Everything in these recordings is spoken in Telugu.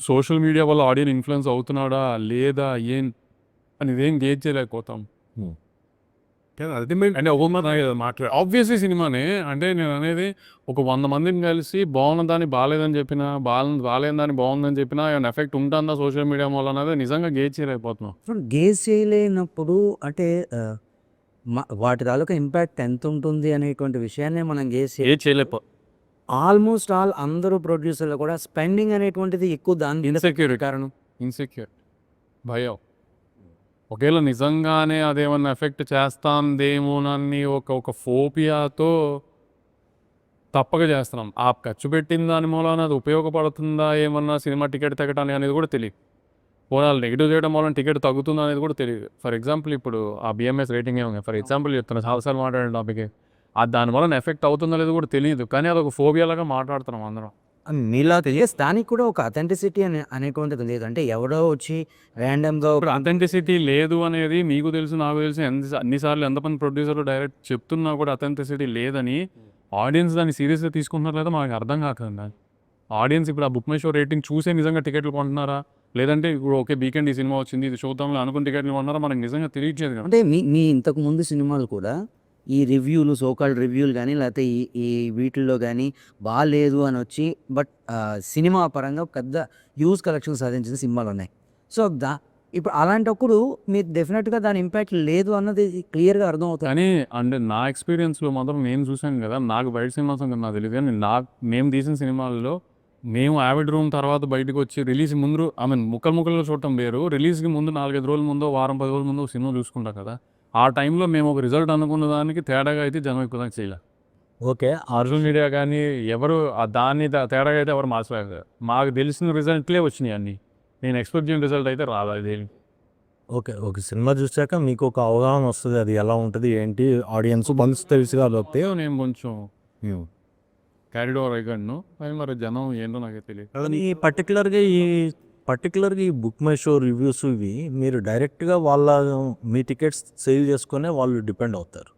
సోషల్ మీడియా వల్ల ఆడియన్ ఇన్ఫ్లుయెన్స్ అవుతున్నాడా లేదా ఏం అనేది ఏం గేజ్ చేయలేకపోతాం అల్టిమేట్ అంటే ఒక మాట్లాడు ఆబ్వియస్లీ సినిమానే అంటే నేను అనేది ఒక వంద మందిని కలిసి బాగున్న దాన్ని బాగాలేదని చెప్పినా బాగా బాగాలేని దాన్ని బాగుందని చెప్పినా ఏమైనా ఎఫెక్ట్ ఉంటుందా సోషల్ మీడియా వల్ల అనేది నిజంగా గేజ్ చేయలేకపోతున్నాం ఇప్పుడు గేజ్ చేయలేనప్పుడు అంటే వాటి తాలూకా ఇంపాక్ట్ ఎంత ఉంటుంది అనేటువంటి విషయాన్ని మనం గేజ్ చేయలేకపో ఆల్మోస్ట్ ఆల్ అందరూ ప్రొడ్యూసర్లు కూడా స్పెండింగ్ అనేటువంటిది ఎక్కువ దాని ఇన్సెక్యూర్ కారణం? ఇన్సెక్యూర్ భయం. ఒకవేళ నిజంగానే అదేమన్నా ఎఫెక్ట్ చేస్తాందేమోనని ఒక ఒక ఫోపియాతో తప్పక చేస్తున్నాం. ఆ ఖర్చు పెట్టిన దాని మూలన అది ఉపయోగపడుతుందా ఏమన్నా సినిమా టికెట్ తగ్గటానికి అనేది కూడా తెలియదు పోనీ నెగిటివ్ చేయడం వలన టికెట్ తగ్గుతుందా అనేది కూడా తెలియదు ఫర్ ఎగ్జాంపుల్ ఇప్పుడు ఆ బిఎంఎస్ రేటింగ్ ఏమి ఫర్ ఎగ్జాంపుల్ చెప్తున్నా చాలాసార్లు మాట్లాడిన టాపిక్ దాని వలన ఎఫెక్ట్ అవుతుందో లేదో కూడా తెలియదు. కానీ అది ఒక ఫోబియాలాగా మాట్లాడుతున్నాం అందరం. నీలా తెలియదు. దానికి కూడా ఒక అథెంటిసిటీ అనే అనేటువంటిది లేదు. అంటే ఎవడో వచ్చి ర్యాండమ్గా ఇప్పుడు అథెంటిసిటీ లేదు అనేది మీకు తెలుసు నాకు తెలుసు ఎంత అన్నిసార్లు ఎంతమంది ప్రొడ్యూసర్లు డైరెక్ట్ చెప్తున్నా కూడా అథెంటిసిటీ లేదని ఆడియన్స్ దాన్ని సీరియస్గా తీసుకుంటున్నారు లేదా మాకు అర్థం కాకుండా. ఆడియన్స్ ఇప్పుడు ఆ బుక్ మై షో రేటింగ్ చూసే నిజంగా టికెట్లు కొంటున్నారా? లేదంటే ఇప్పుడు ఓకే వీకెండ్ ఈ సినిమా వచ్చింది ఇది చూద్దాంలో అనుకుని టికెట్లు కొంటున్నారా మనకు నిజంగా తెలియట్లేదు అంటే మీ మీ ఇంతకు ముందు సినిమాలు కూడా ఈ రివ్యూలు సోకాల్డ్ రివ్యూలు కానీ లేకపోతే ఈ ఈ వీటిల్లో కానీ బాగాలేదు అని వచ్చి బట్ సినిమా పరంగా పెద్ద యూజ్ కలెక్షన్ సాధించిన సినిమాలు ఉన్నాయి. సో దా ఇప్పుడు అలాంటప్పుడు మీరు డెఫినెట్గా దాని ఇంపాక్ట్ లేదు అన్నది క్లియర్గా అర్థమవుతుంది. కానీ అంటే నా ఎక్స్పీరియన్స్లో మాత్రం నేను చూశాను కదా నాకు బయట సినిమాస్ అంటే నాకు తెలియదు కానీ నాకు మేము తీసిన సినిమాల్లో మేము యావిడ్ రూమ్ తర్వాత బయటకు వచ్చి రిలీజ్ ముందు ఐ మీన్ ముక్కలు ముక్కలు చూడటం వేరు. రిలీజ్కి ముందు నాలుగైదు రోజుల ముందు వారం పది రోజుల ముందు సినిమా చూసుకుంటాం కదా. ఆ టైంలో మేము ఒక రిజల్ట్ అనుకున్న దానికి తేడాగా అయితే జనం ఎక్కువ దాకా చేయలే. ఓకే. సోషల్ మీడియా కానీ ఎవరు ఆ దాన్ని తేడాగా అయితే ఎవరు మార్చలేదు మాకు తెలిసిన రిజల్ట్లే వచ్చినాయి అన్నీ. నేను ఎక్స్పెక్ట్ చేసిన రిజల్ట్ అయితే రాలేదు దేని ఓకే. ఒక సినిమా చూసాక మీకు ఒక అవగాహన వస్తుంది. అది ఎలా ఉంటుంది? ఏంటి? ఆడియన్స్ మనసు తెలుసు కాబట్టి నేను కొంచెం క్యారీడ్ ఓవర్ అయిపోయాను కానీ మరి జనం ఏంటో నాకే తెలియదు. ఈ పర్టికులర్గా ఈ పర్టికులర్గా ఈ బుక్ మై షో రివ్యూస్ ఇవి మీరు డైరెక్ట్గా వాళ్ళ మీ టికెట్స్ సేల్ చేసుకునే వాళ్ళు డిపెండ్ అవుతారు.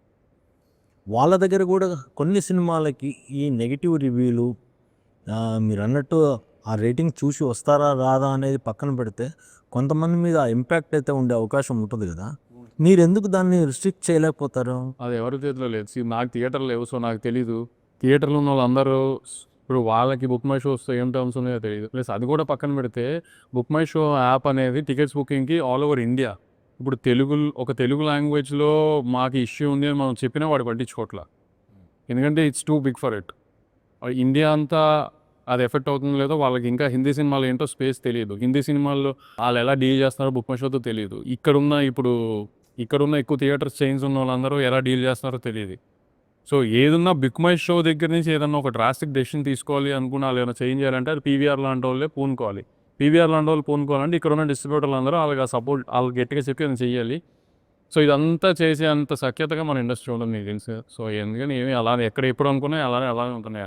వాళ్ళ దగ్గర కూడా కొన్ని సినిమాలకి ఈ నెగిటివ్ రివ్యూలు మీరు అన్నట్టు ఆ రేటింగ్ చూసి వస్తారా రాదా అనేది పక్కన పెడితే కొంతమంది మీద ఇంపాక్ట్ అయితే ఉండే అవకాశం ఉంటుంది కదా. మీరు ఎందుకు దాన్ని రిస్ట్రిక్ట్ చేయలేకపోతారు? అది ఎవరి చేతిలో లేదు. నాకు థియేటర్ లేవు సో నాకు తెలీదు. థియేటర్లో ఉన్న వాళ్ళందరూ ఇప్పుడు వాళ్ళకి బుక్ మై షోస్ ఏం టర్మ్స్ ఉన్నాయో తెలియదు ప్లస్ అది కూడా పక్కన పెడితే బుక్ మై షో యాప్ అనేది టికెట్స్ బుకింగ్కి ఆల్ ఓవర్ ఇండియా. ఇప్పుడు తెలుగు ఒక తెలుగు లాంగ్వేజ్లో మాకు ఇష్యూ ఉంది అని మనం చెప్పినా వాడు పట్టించుకోవట్లా ఎందుకంటే it's too big for it India అంతా అది ఎఫెక్ట్ అవుతుందో లేదో వాళ్ళకి ఇంకా హిందీ సినిమాలు ఏంటో స్పేస్ తెలియదు. హిందీ సినిమాల్లో వాళ్ళు ఎలా డీల్ చేస్తున్నారో బుక్ మై షోతో తెలియదు. ఇక్కడున్న ఇప్పుడు ఇక్కడున్న ఎక్కువ థియేటర్స్ చైన్స్ ఉన్న వాళ్ళందరూ ఎలా డీల్ చేస్తున్నారో తెలియదు. సో ఏదన్నా బిగ్ మై షో దగ్గర నుంచి ఏదన్నా ఒక డ్రాస్టిక్ డెసిషన్ తీసుకోవాలి అనుకున్నా ఏదైనా చేంజ్ చేయాలంటే అది పీవీఆర్ లాంటి వాళ్ళే పూనుకోవాలి. పీవీఆర్ లాంటి వాళ్ళు పూనుకోవాలంటే ఇక్కడ ఉన్న డిస్ట్రిబ్యూటర్లు అందరూ వాళ్ళకి సపోర్ట్ వాళ్ళకి గట్టిగా చెప్పి అది చెయ్యాలి సో ఇదంతా చేసే అంత సఖ్యతగా మన ఇండస్ట్రీ ఉంటుంది మీకు తెలుసు సో ఎందుకని ఏమి అలా ఎక్కడ ఎప్పుడు అనుకున్నా అలానే అలానే ఉంటున్నాయి.